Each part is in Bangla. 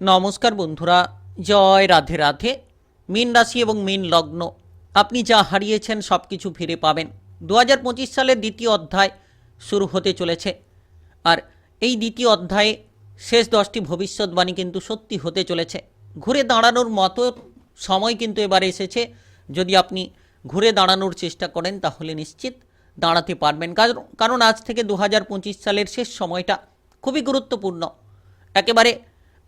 নমস্কার বন্ধুরা, জয় রাধে রাধে। মীন রাশি এবং মীন লগ্ন, আপনি যা হারিয়েছেন সব কিছু ফিরে পাবেন। দু হাজার পঁচিশ সালের দ্বিতীয় অধ্যায় শুরু হতে চলেছে। আর এই দ্বিতীয় অধ্যায়ে শেষ দশটি ভবিষ্যৎবাণী কিন্তু সত্যি হতে চলেছে। ঘুরে দাঁড়ানোর মতো সময় কিন্তু এবার এসেছে। যদি আপনি ঘুরে দাঁড়ানোর চেষ্টা করেন, তাহলে নিশ্চিত দাঁড়াতে পারবেন। কারণ কারণ আজ থেকে দু হাজার পঁচিশ সালের শেষ সময়টা খুবই গুরুত্বপূর্ণ। একেবারে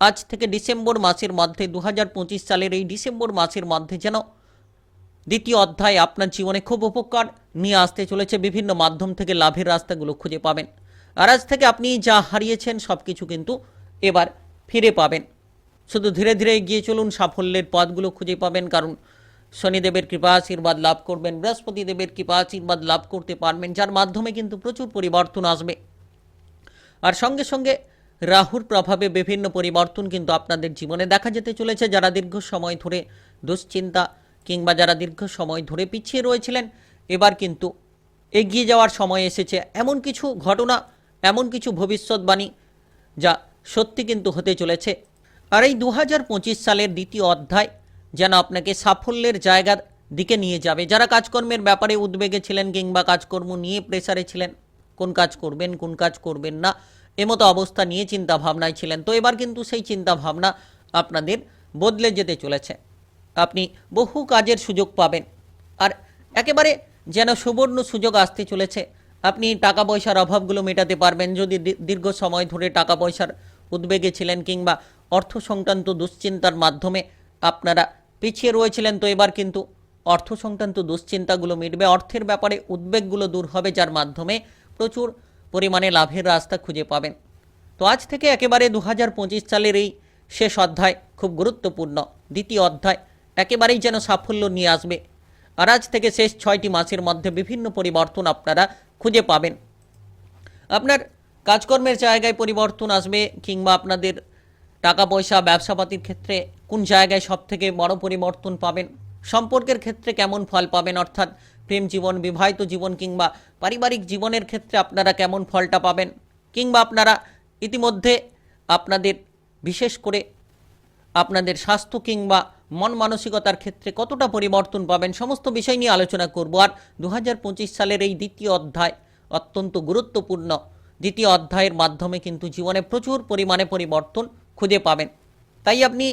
আজ থেকে ডিসেম্বর মাসের মধ্যে দু হাজার পঁচিশ সালের এই ডিসেম্বর মাসের মধ্যে যেন দ্বিতীয় অধ্যায় আপনার জীবনে খুব উপকার নিয়ে আসতে চলেছে, বিভিন্ন মাধ্যম থেকে লাভের রাস্তাগুলো খুঁজে পাবেন। আর আজ থেকে আপনি যা হারিয়েছেন সব কিছু কিন্তু এবার ফিরে পাবেন। শুধু ধীরে ধীরে এগিয়ে চলুন, সাফল্যের পথগুলো খুঁজে পাবেন, কারণ শনিদেবের কৃপা আশীর্বাদ লাভ করবেন বৃহস্পতি দেবের কৃপা আশীর্বাদ লাভ করতে পারবেন, যার মাধ্যমে কিন্তু প্রচুর পরিবর্তন আসবে। আর সঙ্গে সঙ্গে রাহুর প্রভাবে বিভিন্ন পরিবর্তন কিন্তু আপনাদের জীবনে দেখা যেতে চলেছে যারা দীর্ঘ সময় ধরে দুশ্চিন্তা কিংবা যারা দীর্ঘ সময় ধরে পিছিয়ে রয়েছিলেন, এবার কিন্তু এগিয়ে যাওয়ার সময় এসেছে। এমন কিছু ঘটনা, এমন কিছু ভবিষ্যৎবাণী যা সত্যি কিন্তু হতে চলেছে। আর এই দু হাজার পঁচিশ সালের দ্বিতীয় অধ্যায় যেন আপনাকে সাফল্যের জায়গার দিকে নিয়ে যাবে। যারা কাজকর্মের ব্যাপারে উদ্বেগে ছিলেন কিংবা কাজকর্ম নিয়ে প্রেসারে ছিলেন, কোন কাজ করবেন, কোন কাজ করবেন না এমতো অবস্থা নিয়ে চিন্তা ভাবনায় ছিলেন। তো এবার কিন্তু সেই চিন্তা ভাবনা আপনাদের বদলে যেতে চলেছে। আপনি বহু কাজের সুযোগ পাবেন। আর একেবারে যেন সুবর্ণ সুযোগ আসতে চলেছে। আপনি টাকা পয়সার অভাবগুলো মেটাতে পারবেন। যদি দীর্ঘ সময় ধরে টাকা পয়সার উদ্বেগে ছিলেন কিংবা অর্থ সংক্রান্ত দুশ্চিন্তার মাধ্যমে আপনারা পিছিয়ে রয়েছিলেন, তো এবার কিন্তু অর্থ সংক্রান্ত দুশ্চিন্তাগুলো মিটবে। অর্থের ব্যাপারে উদ্বেগগুলো দূর হবে, যার মাধ্যমে প্রচুর পরিমাণে লাভের রাস্তা খুঁজে পাবেন। তো আজ থেকে একেবারে দু হাজার পঁচিশ সালের এই শেষ অধ্যায় খুব গুরুত্বপূর্ণ। দ্বিতীয় অধ্যায় একেবারেই যেন সাফল্য নিয়ে আসবে। আর আজ থেকে শেষ ছয়টি মাসের মধ্যে বিভিন্ন পরিবর্তন আপনারা খুঁজে পাবেন। আপনার কাজকর্মের জায়গায় পরিবর্তন আসবে কিংবা আপনাদের টাকা পয়সা ব্যবসাপাতির ক্ষেত্রে কোন জায়গায় সব থেকে বড় পরিবর্তন পাবেন, সম্পর্কের ক্ষেত্রে কেমন ফল পাবেন, অর্থাৎ প্রেম জীবন, বিবাহিত জীবন কিংবা পারিবারিক জীবনের ক্ষেত্রে আপনারা কেমন ফলটা পাবেন? কিংবা আপনারা ইতিমধ্যে আপনাদের, বিশেষ করে আপনাদের স্বাস্থ্য কিংবা মন মানসিকতার ক্ষেত্রে কতটা পরিবর্তন পাবেন সমস্ত বিষয় নিয়ে আলোচনা করব। আর দু হাজার পঁচিশ সালের এই দ্বিতীয় অধ্যায় অত্যন্ত গুরুত্বপূর্ণ। দ্বিতীয় অধ্যায়ের মাধ্যমে কিন্তু জীবনে প্রচুর পরিমাণে পরিবর্তন খুঁজে পাবেন। তাই আপনি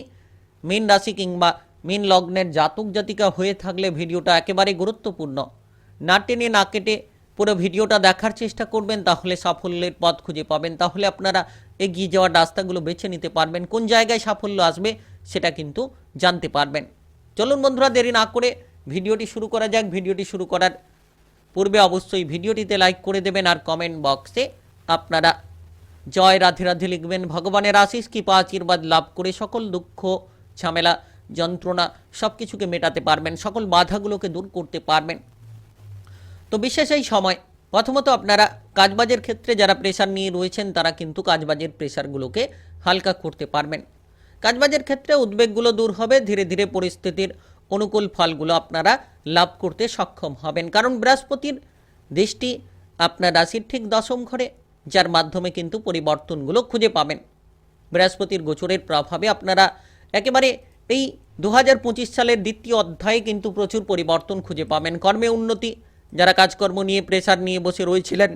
মীন রাশি কিংবা মীন লগ্নের জাতক জাতিকা হয়ে থাকলে ভিডিওটা একেবারে গুরুত্বপূর্ণ। না টেনে না কেটে পুরো ভিডিওটা দেখার চেষ্টা করবেন, তাহলে সাফল্যের পথ খুঁজে পাবেন। তাহলে আপনারা এগিয়ে যাওয়ার রাস্তাগুলো বেছে নিতে পারবেন। কোন জায়গায় সাফল্য আসবে সেটা কিন্তু জানতে পারবেন। চলুন বন্ধুরা, দেরি না করে ভিডিওটি শুরু করা যাক। ভিডিওটি শুরু করার পূর্বে অবশ্যই ভিডিওটিতে লাইক করে দেবেন আর কমেন্ট বক্সে আপনারা জয় রাধে রাধে লিখবেন। ভগবানের আশিস কৃপা আশীর্বাদ লাভ করে সকল দুঃখ ঝামেলা যন্ত্রণা সব কিছুকে মেটাতে পারবেন, সকল বাধাগুলোকে দূর করতে পারবেন। তো বিশেষ এই সময়, প্রথমত আপনারা কাজবাজের ক্ষেত্রে যারা প্রেশার নিয়ে রয়েছেন, তারা কিন্তু কাজবাজের প্রেশারগুলোকে হালকা করতে পারবেন। কাজবাজের ক্ষেত্রে উদ্বেগগুলো দূর হবে, ধীরে ধীরে পরিস্থিতির অনুকূল ফলগুলো আপনারা লাভ করতে সক্ষম হবেন। কারণ বৃহস্পতির দৃষ্টি আপনার রাশির ঠিক দশম ঘরে, যার মাধ্যমে কিন্তু পরিবর্তনগুলো খুঁজে পাবেন। বৃহস্পতির গোচরের প্রভাবে আপনারা একেবারে এই দু হাজার পঁচিশ সালের দ্বিতীয় অধ্যায়ে কিন্তু প্রচুর পরিবর্তন খুঁজে পাবেন। কর্মে উন্নতি, যারা কাজকর্ম নিয়ে প্রেসার নিয়ে বসে রয়েছিলেন,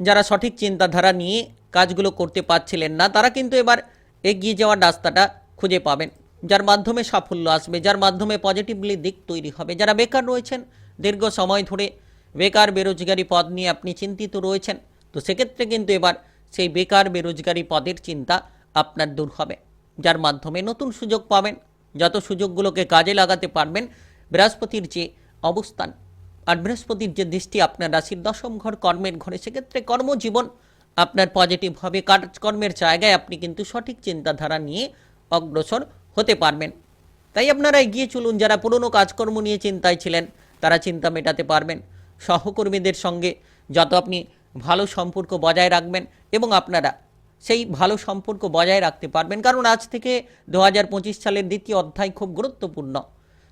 যারা সঠিক চিন্তাধারা নিয়ে কাজগুলো করতে পারছিলেন না, তারা কিন্তু এবার এগিয়ে যাওয়ার রাস্তাটা খুঁজে পাবেন। যার মাধ্যমে সাফল্য আসবে, যার মাধ্যমে পজিটিভলি দিক তৈরি হবে। যারা বেকার রয়েছেন, দীর্ঘ সময় ধরে বেকার বেরোজগারি পদ নিয়ে আপনি চিন্তিত রয়েছেন, তো সেক্ষেত্রে কিন্তু এবার সেই বেকার বেরোজগারি পদের চিন্তা আপনার দূর হবে। যার মাধ্যমে নতুন সুযোগ পাবেন যত সুযোগগুলোকে কাজে লাগাতে পারবেন, বৃহস্পতির যে অবস্থান আর বৃহস্পতির যে দৃষ্টি আপনার রাশির দশম ঘর কর্মের ঘরে, সেক্ষেত্রে কর্মজীবন আপনার পজিটিভ হবে। কাজকর্মের জায়গায় আপনি কিন্তু সঠিক চিন্তাধারা নিয়ে অগ্রসর হতে পারবেন। তাই আপনারা এগিয়ে চলুন। যারা পুরনো কাজকর্ম নিয়ে চিন্তায় ছিলেন, তারা চিন্তা মেটাতে পারবেন। সহকর্মীদের সঙ্গে যত আপনি ভালো সম্পর্ক বজায় রাখবেন এবং আপনারা সেই ভালো সম্পর্ক বজায় রাখতে পারবেন। কারণ আজ থেকে দু হাজার পঁচিশ সালের দ্বিতীয় অধ্যায় খুব গুরুত্বপূর্ণ।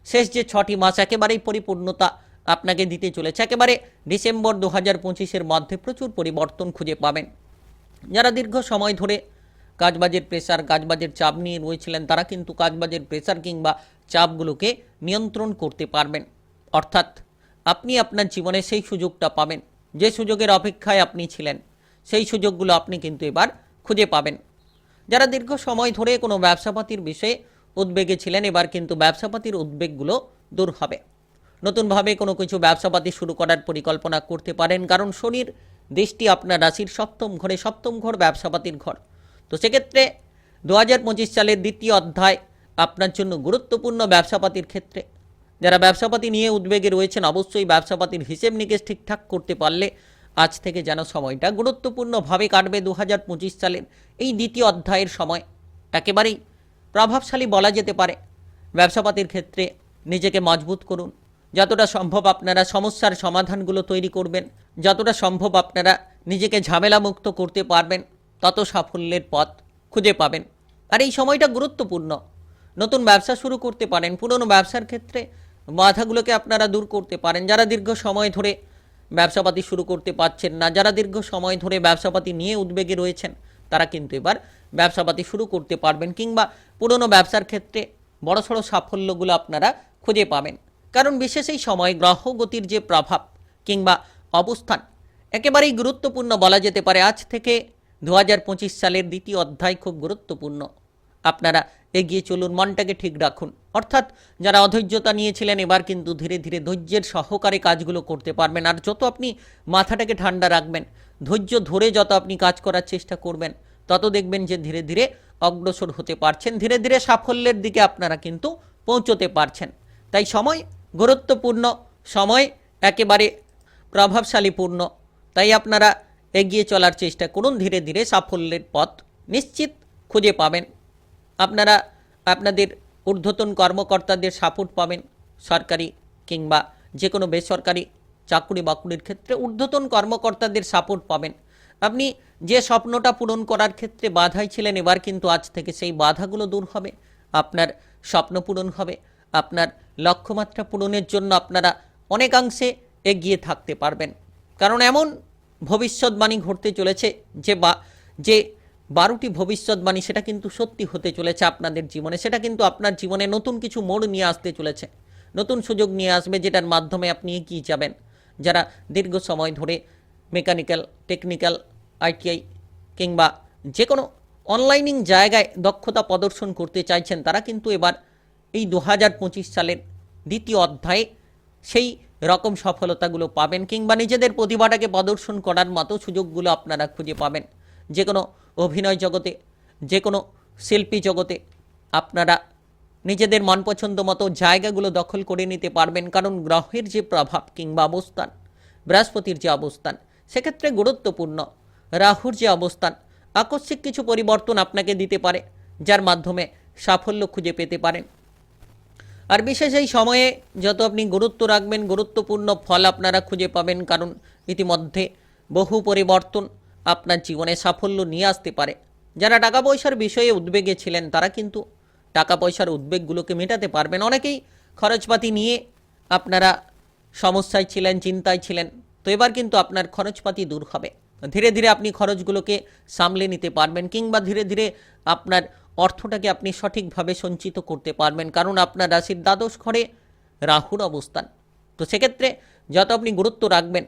শেষ যে ছটি মাস একেবারেই পরিপূর্ণতা আপনাকে দিতে চলেছে। একেবারে ডিসেম্বর দু হাজার পঁচিশের মধ্যে প্রচুর পরিবর্তন খুঁজে পাবেন। যারা দীর্ঘ সময় ধরে কাজবাজের প্রেসার, কাজবাজের চাপ নিয়ে রয়েছিলেন, তারা কিন্তু কাজবাজের প্রেসার কিংবা চাপগুলোকে নিয়ন্ত্রণ করতে পারবেন। অর্থাৎ আপনি আপনার জীবনে সেই সুযোগটা পাবেন। যে সুযোগের অপেক্ষায় আপনি ছিলেন, সেই সুযোগগুলো আপনি কিন্তু এবার খুঁজে পাবেন। যারা দীর্ঘ সময় ধরে কোনো ব্যবসাপাতির বিষয়ে উদ্বেগে ছিলেন, এবার কিন্তু ব্যবসাপাতির উদ্বেগগুলো দূর হবে। নতুনভাবে কোনো কিছু ব্যবসাপাতি শুরু করার পরিকল্পনা করতে পারেন, কারণ শনির দৃষ্টি আপনার রাশির সপ্তম ঘরে সপ্তম ঘর ব্যবসাপাতির ঘর। তো সেক্ষেত্রে দু হাজার পঁচিশ সালের দ্বিতীয় অধ্যায় আপনার জন্য গুরুত্বপূর্ণ ব্যবসাপাতির ক্ষেত্রে। যারা ব্যবসাপাতি নিয়ে উদ্বেগে রয়েছেন, অবশ্যই ব্যবসাপাতির হিসেব নিকেশ ঠিকঠাক করতে পারলে আজ থেকে যেন সময়টা গুরুত্বপূর্ণভাবে কাটবে দু হাজার পঁচিশ সালের এই দ্বিতীয় অধ্যায়ের সময়। একেবারেই প্রভাবশালী বলা যেতে পারে। ব্যবসাপাতির ক্ষেত্রে নিজেকে মজবুত করুন। যতটা সম্ভব আপনারা সমস্যার সমাধানগুলো তৈরি করবেন। যতটা সম্ভব আপনারা নিজেকে ঝামেলামুক্ত করতে পারবেন, তত সাফল্যের পথ খুঁজে পাবেন। আর এই সময়টা গুরুত্বপূর্ণ। নতুন ব্যবসা শুরু করতে পারেন, পুরনো ব্যবসার ক্ষেত্রে বাধাগুলোকে আপনারা দূর করতে পারেন। যারা দীর্ঘ সময় ধরে ব্যবসাপাতি শুরু করতে পারছেন না। যারা দীর্ঘ সময় ধরে ব্যবসাপাতি নিয়ে উদ্বেগে রয়েছেন, তারা কিন্তু এবার ব্যবসাপাতি শুরু করতে পারবেন কিংবা পুরনো ব্যবসার ক্ষেত্রে বড়সড় সাফল্যগুলো আপনারা খুঁজে পাবেন। কারণ বিশেষ এই সময় গ্রহগতির যে প্রভাব কিংবা অবস্থান, একেবারেই গুরুত্বপূর্ণ বলা যেতে পারে আজ থেকে দু হাজার পঁচিশ সালের দ্বিতীয় অধ্যায় খুব গুরুত্বপূর্ণ। আপনারা এগিয়ে চলুন, মনটাকে ঠিক রাখুন। অর্থাৎ যারা অধৈর্যতা নিয়েছিলেন, এবার কিন্তু ধীরে ধীরে ধৈর্যের সহকারে কাজগুলো করতে পারবেন। আর যত আপনি মাথাটাকে ঠান্ডা রাখবেন, ধৈর্য ধরে যত আপনি কাজ করার চেষ্টা করবেন, তত দেখবেন যে ধীরে ধীরে অগ্রসর হতে পারছেন। ধীরে ধীরে সাফল্যের দিকে আপনারা কিন্তু পৌঁছতে পারছেন। তাই সময় গুরুত্বপূর্ণ, সময় একেবারে প্রভাবশালীপূর্ণ। তাই আপনারা এগিয়ে চলার চেষ্টা করুন, ধীরে ধীরে সাফল্যের পথ নিশ্চিত খুঁজে পাবেন। আপনারা আপনাদের ঊর্ধ্বতন কর্মকর্তাদের সাপোর্ট পাবেন, সরকারি কিংবা যে কোনো বেসরকারি চাকুরি বাকুরির ক্ষেত্রে ঊর্ধ্বতন কর্মকর্তাদের সাপোর্ট পাবেন। আপনি যে স্বপ্নটা পূরণ করার ক্ষেত্রে বাধাই ছিলেন, এবার কিন্তু আজ থেকে সেই বাধাগুলো দূর হবে। আপনার স্বপ্ন পূরণ হবে, আপনার লক্ষ্যমাত্রা পূরণের জন্য আপনারা অনেকাংশে এগিয়ে থাকতে পারবেন। কারণ এমন ভবিষ্যৎবাণী ঘটতে চলেছে যে বা, যে বারোটি ভবিষ্যৎবাণী, সেটা কিন্তু সত্যি হতে চলেছে আপনাদের জীবনে। সেটা কিন্তু আপনার জীবনে নতুন কিছু মোড় নিয়ে আসতে চলেছে। নতুন সুযোগ নিয়ে আসবে যেটার মাধ্যমে আপনি এগিয়ে যাবেন। যারা দীর্ঘ সময় ধরে মেকানিক্যাল, টেকনিক্যাল, আইটিআই কিংবা যে কোনো অনলাইনিং জায়গায় দক্ষতা প্রদর্শন করতে চাইছেন, তারা কিন্তু এবার এই দু হাজার পঁচিশ সালের দ্বিতীয় অধ্যায়ে সেই রকম সফলতাগুলো পাবেন কিংবা নিজেদের প্রতিভাটাকে প্রদর্শন করার মতো সুযোগগুলো আপনারা খুঁজে পাবেন। যে কোনো অভিনয় জগতে যে কোনো শিল্পী জগতে আপনারা নিজেদের মন পছন্দ মতো জায়গাগুলো দখল করে নিতে পারবেন। কারণ গ্রহের যে প্রভাব কিংবা অবস্থান, বৃহস্পতির যে অবস্থান, সেক্ষেত্রে গুরুত্বপূর্ণ। রাহুর যে অবস্থান, আকস্মিক কিছু পরিবর্তন আপনাকে দিতে পারে, যার মাধ্যমে সাফল্য খুঁজে পেতে পারেন। আর বিশেষ এই সময়ে যত আপনি গুরুত্ব রাখবেন, গুরুত্বপূর্ণ ফল আপনারা খুঁজে পাবেন। কারণ ইতিমধ্যে বহু পরিবর্তন আপনার জীবনে সাফল্য নিয়ে আসতে পারে। যারা টাকা পয়সার বিষয়ে উদ্বেগে ছিলেন, তারা কিন্তু টাকা পয়সার উদ্বেগগুলোকে মেটাতে পারবেন। অনেকেই খরচপাতি নিয়ে আপনারা সমস্যায় ছিলেন, চিন্তায় ছিলেন, তো এবার কিন্তু আপনার খরচপাতি দূর হবে। ধীরে ধীরে আপনি খরচগুলোকে সামলে নিতে পারবেন, কিংবা ধীরে ধীরে আপনার অর্থটাকে আপনি সঠিকভাবে সঞ্চিত করতে পারবেন, কারণ আপনার রাশির দ্বাদশ ঘরে রাহুর অবস্থান। তো সেক্ষেত্রে যত আপনি গুরুত্ব রাখবেন,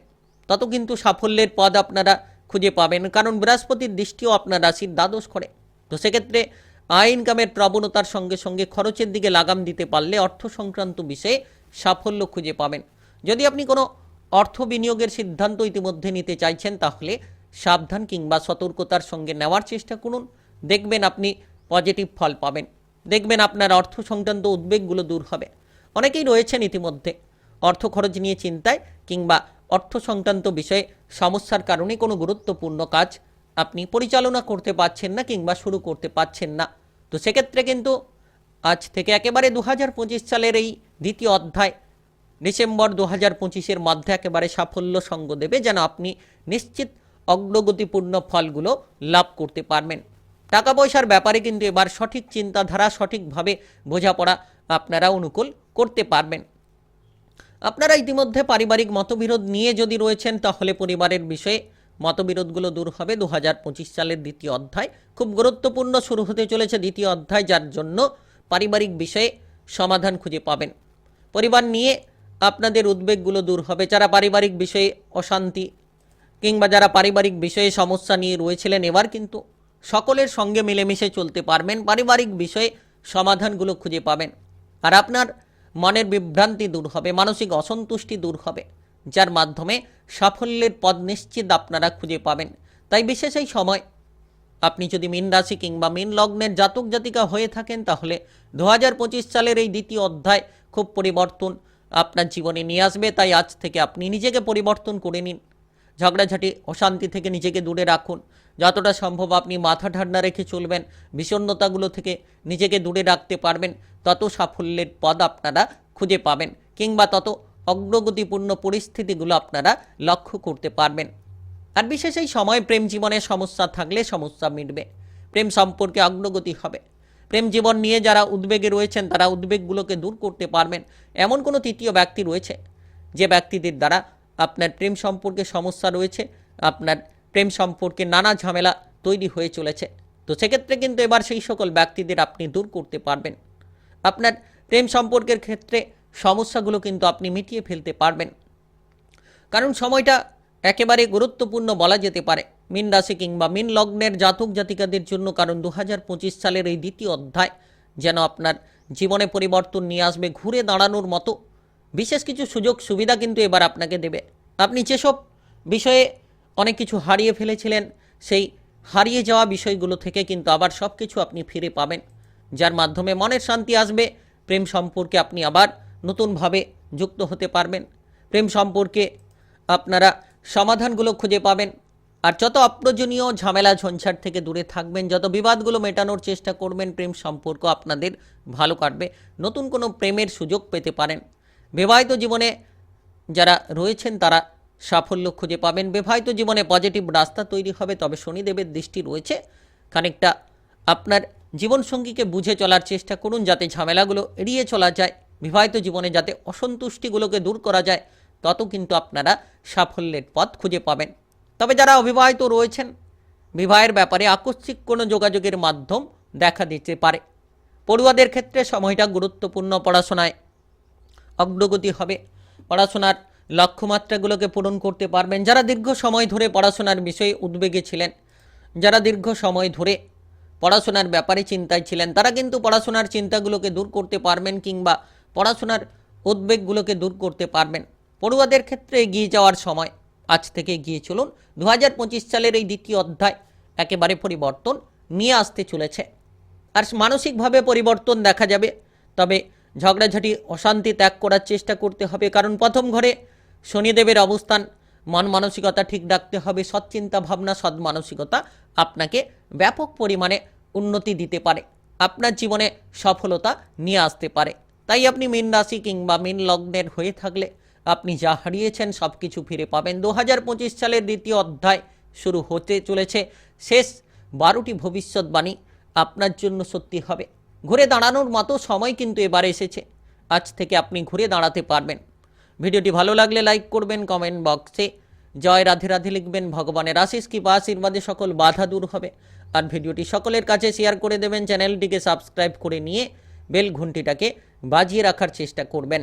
তত কিন্তু সাফল্যের পদ আপনারা খুঁজে পাবেন, কারণ বৃহস্পতির দৃষ্টিও আপনার রাশির দ্বাদশ ঘরে। তো সেক্ষেত্রে আয় ইনকামের প্রবণতার সঙ্গে সঙ্গে খরচের দিকে লাগাম দিতে পারলে অর্থ সংক্রান্ত বিষয়ে সাফল্য খুঁজে পাবেন। যদি আপনি কোনো অর্থ বিনিয়োগের সিদ্ধান্ত ইতিমধ্যে নিতে চাইছেন, তাহলে সাবধান কিংবা সতর্কতার সঙ্গে নেওয়ার চেষ্টা করুন। দেখবেন আপনি পজিটিভ ফল পাবেন। দেখবেন আপনার অর্থ সংক্রান্ত উদ্বেগগুলো দূর হবে। অনেকেই রয়েছেন ইতিমধ্যে অর্থ খরচ নিয়ে চিন্তায় কিংবা অর্থ সংক্রান্ত বিষয়ে সমস্যার কারণে কোনো গুরুত্বপূর্ণ কাজ আপনি পরিচালনা করতে পারছেন না কিংবা শুরু করতে পারছেন না। তো সেক্ষেত্রে কিন্তু আজ থেকে একেবারে দু হাজার পঁচিশ সালের এই দ্বিতীয় অধ্যায়, ডিসেম্বর দু হাজার পঁচিশের মধ্যে একেবারে সাফল্য সঙ্গ দেবে যেন আপনি নিশ্চিত অগ্রগতিপূর্ণ ফলগুলো লাভ করতে পারবেন। টাকা পয়সার ব্যাপারে কিন্তু এবার সঠিক চিন্তাধারা, সঠিকভাবে বোঝাপড়া আপনারা অনুকূল করতে পারবেন। আপনারা ইতিমধ্যে পারিবারিক মতবিরোধ নিয়ে যদি রয়েছেন, তাহলে পরিবারের বিষয়ে মতবিরোধগুলো দূর হবে। দু হাজার পঁচিশ সালের দ্বিতীয় অধ্যায় খুব গুরুত্বপূর্ণ শুরু হতে চলেছে দ্বিতীয় অধ্যায়, যার জন্য পারিবারিক বিষয়ে সমাধান খুঁজে পাবেন। পরিবার নিয়ে আপনাদের উদ্বেগগুলো দূর হবে। যারা পারিবারিক বিষয়ে অশান্তি কিংবা যারা পারিবারিক বিষয়ে সমস্যা নিয়ে রয়েছিলেন এবার কিন্তু সকলের সঙ্গে মিলেমিশে চলতে পারবেন। পারিবারিক বিষয়ে সমাধানগুলো খুঁজে পাবেন। আর আপনার মনের বিভ্রান্তি দূর হবে, মানসিক অসন্তুষ্টি দূর হবে, যার মাধ্যমে সাফল্যের পদ নিশ্চিত আপনারা খুঁজে পাবেন। তাই বিশেষ এই সময় আপনি যদি মীন রাশি কিংবা মীন লগ্নের জাতক জাতিকা হয়ে থাকেন, তাহলে দু হাজার পঁচিশ সালের এই দ্বিতীয় অধ্যায় খুব পরিবর্তন আপনার জীবনে নিয়ে আসবে। তাই আজ থেকে আপনি নিজেকে পরিবর্তন করে নিন। ঝগড়াঝাটি, অশান্তি থেকে নিজেকে দূরে রাখুন। যতটা সম্ভব আপনি মাথা ঠান্ডা রেখে চলবেন, বিষণ্ণতাগুলো থেকে নিজেকে দূরে রাখতে পারবেন, তত সাফল্যের পদ আপনারা খুঁজে পাবেন কিংবা তত অগ্রগতিপূর্ণ পরিস্থিতিগুলো আপনারা লক্ষ্য করতে পারবেন। আর বিশেষ এই সময় প্রেম জীবনে সমস্যা থাকলে সমস্যা মিটবে। প্রেম সম্পর্কে অগ্রগতি হবে। প্রেম জীবন নিয়ে যারা উদ্বেগে রয়েছেন, তারা উদ্বেগগুলোকে দূর করতে পারবেন। এমন কোনো তৃতীয় ব্যক্তি রয়েছে যে ব্যক্তিদের দ্বারা আপনার প্রেম সম্পর্কে সমস্যা রয়েছে, আপনার প্রেম সম্পর্কে নানা ঝামেলা তৈরি হয়ে চলেছে। তো সেক্ষেত্রে কিন্তু এবার সেই সকল ব্যক্তিদের আপনি দূর করতে পারবেন। আপনার প্রেম সম্পর্কের ক্ষেত্রে সমস্যাগুলো কিন্তু আপনি মিটিয়ে ফেলতে পারবেন। কারণ সময়টা একেবারে গুরুত্বপূর্ণ বলা যেতে পারে। মিন রাশি কিংবা মিন লগ্নের জাতক জাতিকাদের জন্য কারণ দু হাজার পঁচিশ সালের এই দ্বিতীয় অধ্যায় যেন আপনার জীবনে পরিবর্তন নিয়ে আসবে, ঘুরে দাঁড়ানোর মতো বিশেষ কিছু সুযোগ সুবিধা কিন্তু এবার আপনাকে দেবে। আপনি যেসব বিষয়ে অনেক কিছু হারিয়ে ফেলেছিলেন। সেই হারিয়ে যাওয়া বিষয়গুলো থেকে কিন্তু আবার সব কিছু আপনি ফিরে পাবেন। যার মাধ্যমে মনের শান্তি আসবে। প্রেম সম্পর্কে আপনি আবার নতুনভাবে যুক্ত হতে পারবেন। প্রেম সম্পর্কে আপনারা সমাধানগুলো খুঁজে পাবেন। আর যত অপ্রয়োজনীয় ঝামেলা ঝঞ্ঝাট থেকে দূরে থাকবেন, যত বিবাদগুলো মেটানোর চেষ্টা করবেন, প্রেম সম্পর্ক আপনাদের ভালো কাটবে। নতুন কোনো প্রেমের সুযোগ পেতে পারেন। বিবাহিত জীবনে যারা রয়েছেন তারা সাফল্য খুঁজে পাবেন। বিবাহিত জীবনে পজিটিভ রাস্তা তৈরি হবে, তবে শনিদেবের দৃষ্টি রয়েছে। খানিকটা আপনার জীবনসঙ্গীকে বুঝে চলার চেষ্টা করুন যাতে ঝামেলাগুলো এড়িয়ে চলা যায়। বিবাহিত জীবনে যাতে অসন্তুষ্টিগুলোকে দূর করা যায়, তত কিন্তু আপনারা সাফল্যের পথ খুঁজে পাবেন। তবে যারা অবিবাহিত রয়েছেন, বিবাহের ব্যাপারে আকস্মিক কোনো যোগাযোগের মাধ্যম দেখা দিতে পারে। পড়ুয়াদের ক্ষেত্রে সময়টা গুরুত্বপূর্ণ, পড়াশোনায় অগ্রগতি হবে। পড়াশোনার লক্ষ্যমাত্রাগুলোকে পূরণ করতে পারবেন। যারা দীর্ঘ সময় ধরে পড়াশোনার বিষয়ে উদ্বেগে ছিলেন, যারা দীর্ঘ সময় ধরে পড়াশোনার ব্যাপারে চিন্তায় ছিলেন, তারা কিন্তু পড়াশোনার চিন্তাগুলোকে দূর করতে পারবেন কিংবা পড়াশোনার উদ্বেগগুলোকে দূর করতে পারবেন। পড়ুয়াদের ক্ষেত্রে এগিয়ে যাওয়ার সময় আজ থেকে এগিয়ে চলুন। দু হাজার পঁচিশ সালের এই দ্বিতীয় অধ্যায় একেবারে পরিবর্তন নিয়ে আসতে চলেছে। আর মানসিকভাবে পরিবর্তন দেখা যাবে, তবে ঝগড়াঝাটি, অশান্তি ত্যাগ করার চেষ্টা করতে হবে, কারণ প্রথম ঘরে শনিদেবের অবস্থান, মন মানসিকতা ঠিক রাখতে হবে সৎচিন্তা ভাবনা, সৎ মানসিকতা আপনাকে ব্যাপক পরিমাণে উন্নতি দিতে পারে। আপনার জীবনে সফলতা নিয়ে আসতে পারে। তাই আপনি মীন রাশি কিংবা মীন লগ্নের হয়ে থাকলে আপনি যা হারিয়েছেন সব কিছু ফিরে পাবেন। দু হাজার পঁচিশ সালের দ্বিতীয় অধ্যায় শুরু হতে চলেছে। শেষ বারোটি ভবিষ্যৎবাণী আপনার জন্য সত্যি হবে। ঘুরে দাঁড়ানোর মতো সময় কিন্তু এবার এসেছে। আজ থেকে আপনি ঘুরে দাঁড়াতে পারবেন। ভিডিওটি ভালো লাগলে লাইক করবেন কমেন্ট বক্সে। জয় রাধে রাধে লিখবেন, ভগবানের আশিস কি বা আশীর্বাদে সকল বাধা দূর হবে। আর ভিডিওটি সকলের কাছে শেয়ার করে দেবেন চ্যানেলটিকে সাবস্ক্রাইব করে নিয়ে বেল ঘুন্টিটাকে বাজিয়ে রাখার চেষ্টা করবেন।